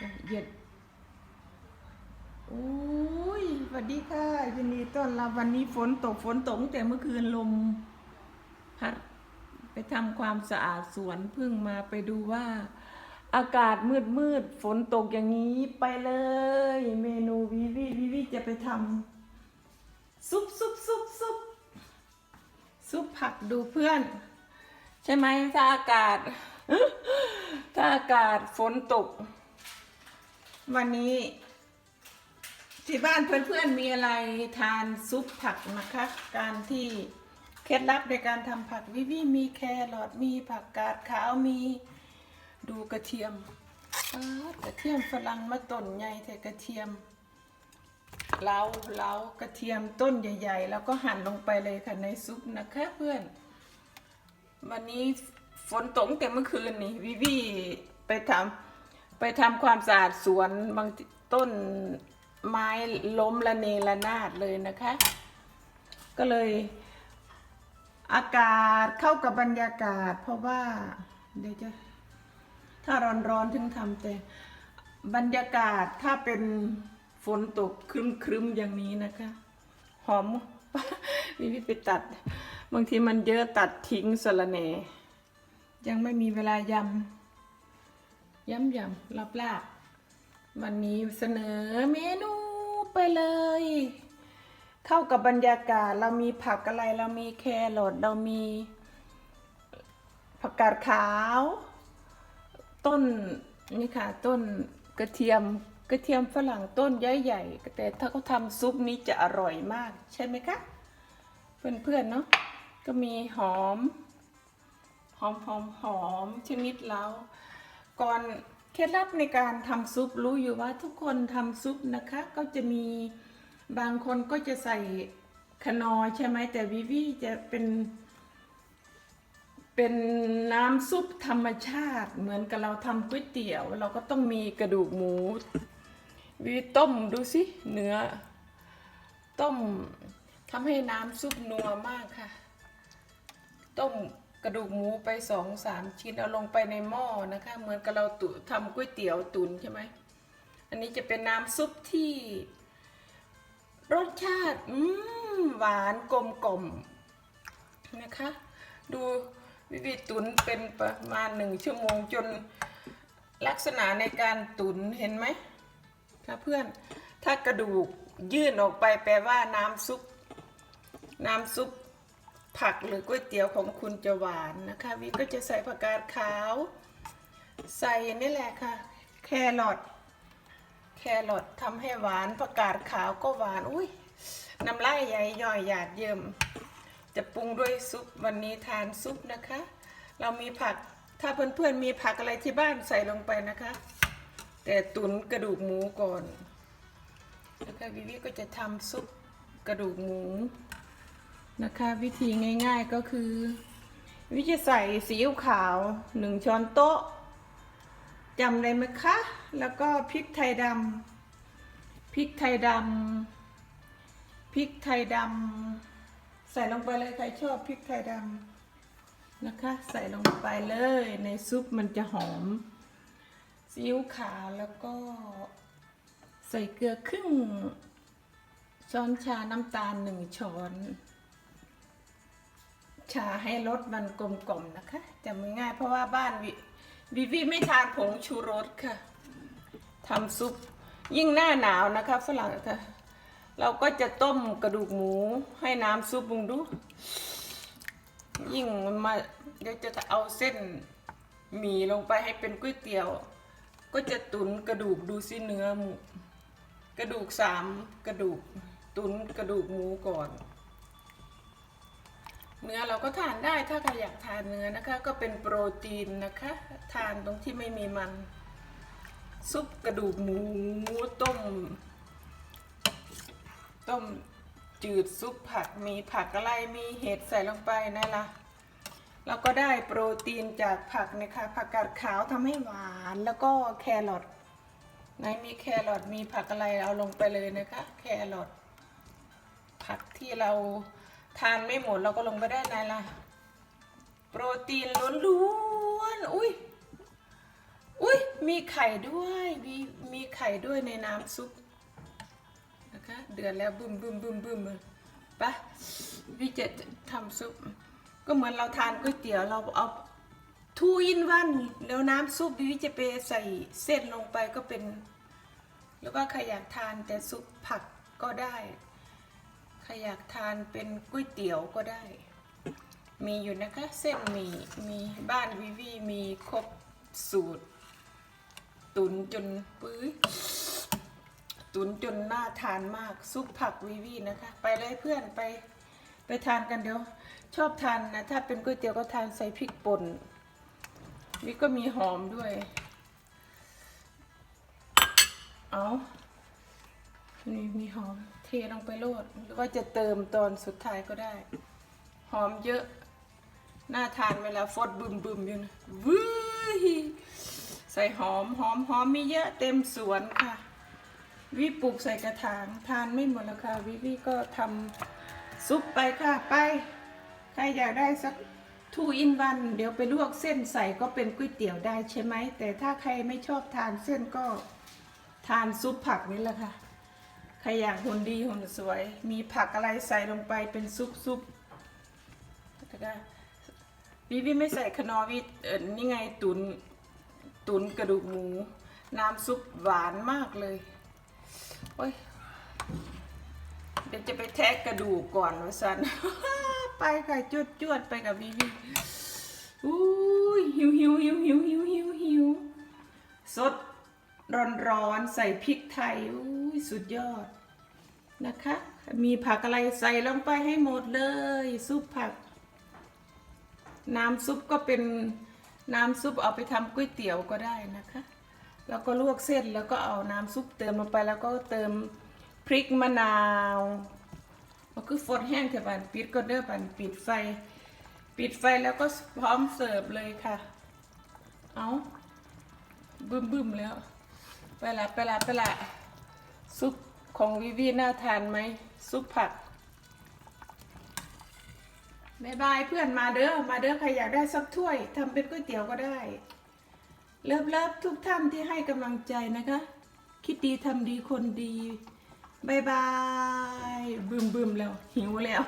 เหยียดโอ้ยสวัสดีค่ะยินดีต้อนรับวันนี้ฝนตกฝนตกแต่เมื่อคืนลมพัดไปทำความสะอาดสวนเพิ่งมาไปดูว่า อากาศมืดมืดฝนตกอย่างนี้ไปเลย เมนูวิวิวิวิจะไปทำซุปซุปซุปซุปซุปผักดูเพื่อน ใช่ไหมถ้าอากาศ ถ้าอากาศฝนตก วันนี้ ที่บ้านเพื่อนๆมีอะไรทานซุปผักนะคะ การที่เคล็ดลับในการทำผักวิวิมีแครอทมีผักกาดขาวมีดูกระเทียมกระเทียมฝรั่งมาต้นใหญ่แต่กระเทียมเล้าเล้ากระเทียมต้นใหญ่ ๆ แล้วก็หั่นลงไปเลยค่ะในซุปนะคะเพื่อน วันนี้ฝนตกแต่เมื่อคืนนี่วิวีไปทำ ไปทำความสะอาดสวนบางต้นไม้ล้มละเนระนาดเลยนะคะ ก็เลย อากาศเข้ากับบรรยากาศ เพราะว่าเดี๋ยวจะถ้าร้อนๆถึงทำแต่บรรยากาศถ้าเป็นฝนตกครึ้มๆอย่างนี้นะคะ หอมวิวิไปตัด บางทีมันเยอะตัดทิ้งสละแหน่ยังไม่มีเวลายำ ยำยำลาบลาบวันนี้เสนอเมนูไปเลย เข้ากับบรรยากาศเรามีผักอะไรเรามีแครอทเรามีผักกาดขาว ต้นนี่ค่ะต้นกระเทียมกระเทียมฝรั่งต้นใหญ่ๆแต่ถ้าเขาทำซุปนี้จะอร่อยมาก ใช่ไหมคะ เพื่อนๆเนาะก็มีหอม หอมหอมหอมชนิดแล้ว ก่อนเคล็ดลับในการทำซุปรู้อยู่ว่าทุกคนทำซุปนะคะ ก็จะมีบางคนก็จะใส่คนอใช่ไหมแต่วิวีจะเป็นเป็นน้ำซุปธรรมชาติ เหมือนกับเราทำก๋วยเตี๋ยว เราก็ต้องมีกระดูกหมูวิวีต้มดูสิเนื้อ ต้มทำให้น้ำซุปนัวมากค่ะ ต้ม กระดูกหมูไปสองสามชิ้นเอาลงไปในหม้อนะคะ เหมือนกับเราตุทำก๋วยเตี๋ยวตุนใช่ไหมอันนี้จะเป็นน้ำซุปที่ รสชาติ อืมหวานกลมกลมนะคะ ดูวิวิตุนเป็นประมาณหนึ่งชั่วโมงจนลักษณะในการตุนเห็นไหมคะเพื่อนถ้ากระดูกยื่นออกไปแปลว่าน้ำซุป น้ำซุป ผักหรือก๋วยเตี๋ยวของคุณจะหวานนะคะวิก็จะใส่ผักกาดขาว ใส่นี่แหละค่ะ แครอทแครอททำให้หวานผักกาดขาวก็หวานอุ้ยน้ำลายใหญ่ย่อยหยาดเยิมจะปรุงด้วยซุปวันนี้ทานซุปนะคะ เรามีผักถ้าเพื่อนๆมีผักอะไรที่บ้านใส่ลงไปนะคะ แต่ตุนกระดูกหมูก่อนนะคะวิวิก็จะทำซุปกระดูกหมู นะคะ วิธีง่ายๆก็คือ วิจะใส่ซีอิ๊วขาวหนึ่งช้อนโต๊ะจำได้ไหมคะ แล้วก็พริกไทยดำพริกไทยดำพริกไทยดำใส่ลงไปเลยใครชอบพริกไทยดำนะคะ ใส่ลงไปเลยในซุปมันจะหอมซีอิ๊วขาวแล้วก็ใส่เกลือครึ่งช้อนชาน้ำตาลหนึ่งช้อน ชาให้รสมันกลมกล่อมนะคะจำง่ายเพราะว่าบ้านวิวิวิไม่ทานผงชูรสค่ะทำซุปยิ่งหน้าหนาวนะคะฝรั่งค่ะ เราก็จะต้มกระดูกหมูให้น้ำซุปมึงดู ยิ่งมันมาเดี๋ยวจะเอาเส้นหมี่ลงไปให้เป็นก๋วยเตี๋ยว ก็จะตุนกระดูกดูสิเนื้อหมูกระดูกสามกระดูกตุนกระดูกหมูก่อน เนื้อเราก็ทานได้ถ้าใครอยากทานเนื้อนะคะ ก็เป็นโปรตีนนะคะ ทานตรงที่ไม่มีมัน ซุปกระดูกหมูต้ม ต้มจืดซุปผักมีผักอะไรมีเห็ดใส่ลงไปนั่นละเราก็ได้โปรตีนจากผักนะคะผักกาดขาวทำให้หวานแล้วก็แครอทไหนมีแครอทมีผักอะไรเอาลงไปเลยนะคะ แครอทผักที่เรา ทานไม่หมดเราก็ลงไปได้ไหนล่ะโปรตีนล้วนๆอุ้ยอุ้ยมีไข่ด้วยมีมีไข่ด้วยในน้ำซุปนะคะเดือดแล้วบึมบึมบึมบึมไปะพี่จะทำซุป ก็เหมือนเราทานก๋วยเตี๋ยวเราเอาทูอินวันแล้วน้ำซุปพี่จะไปใส่เส้นลงไปก็เป็น หรือว่าใครอยากทานแต่ซุปผักก็ได้ รอยากทานเป็นก๋วยเตี๋ยวก็ได้ มีอยู่นะคะ เส้นหมีมีบ้านวิวีมีครบสูตร ตุนจนปื้ยตุนจนน่าทานมากซุปผักวิวีนะคะ ไปเลยเพื่อนไปไปทานกันเดี๋ยวชอบทานนะถ้าเป็นก๋วยเตี๋ยวก็ทานใส่พริกป่นนี่ก็มีหอมด้วย เอา นี่มีหอมเทลงไปโรดหรือว่าจะเติมตอนสุดท้ายก็ได้ หอมเยอะน่าทานเวลาฟดบึมบึมอยู่นะวื้ยใส่หอมหอมหอมมีเยอะเต็มสวนค่ะ วิปลูกใส่กระถางทานไม่หมดแล้วค่ะวิวิก็ทำซุปไปค่ะไป ใครอยากได้สักทูอินวันเดี๋ยวไปลวกเส้นใส่ก็เป็นก๋วยเตี๋ยวได้ใช่ไหม แต่ถ้าใครไม่ชอบทานเส้นก็ทานซุปผักนี่แหละค่ะ ใครอยากหุ่นดีหุ่นสวย มีผักอะไรใส่ลงไปเป็นซุปซุปวก็วิวิไม่ใส่ขนอวิเออนี่ไงตุนตุนกระดูกหมู น้ำซุปหวานมากเลยโอ้ยเดี๋ยวจะไปแทะกระดูกก่อนวะสันไปค่ะจวดจวดไปกับวิวิอุ้หิวหิวหิวหิวหิวหิวหิวสด ร้อนร้อนๆใส่พริกไทยอุ้ยสุดยอดนะคะ มีผักอะไรใส่ลงไปให้หมดเลย ซุปผัก น้ำซุปก็เป็นน้ำซุปเอาไปทำก๋วยเตี๋ยวก็ได้นะคะ แล้วก็ลวกเส้นแล้วก็เอาน้ำซุปเติมลงไปแล้วก็เติมพริกมะนาวมันคือฝนแห้งเถอะบันปิดก็เด้อบันปิดไฟ ปิดไฟแล้วก็พร้อมเสิร์ฟเลยค่ะ เอาบึ้มบึ้มๆแล้ว ไปละไปละไปละซุปของวิวีน่าทานไหมซุปผักบายบายเพื่อนมาเด้อมาเด้อใครอยากได้สักถ้วยทำเป็นก๋วยเตี๋ยวก็ได้ เลิฟเลิฟทุกท่านที่ให้กำลังใจนะคะ คิดดีทำดีคนดีบายบายบึมบึมแล้วหิวแล้ว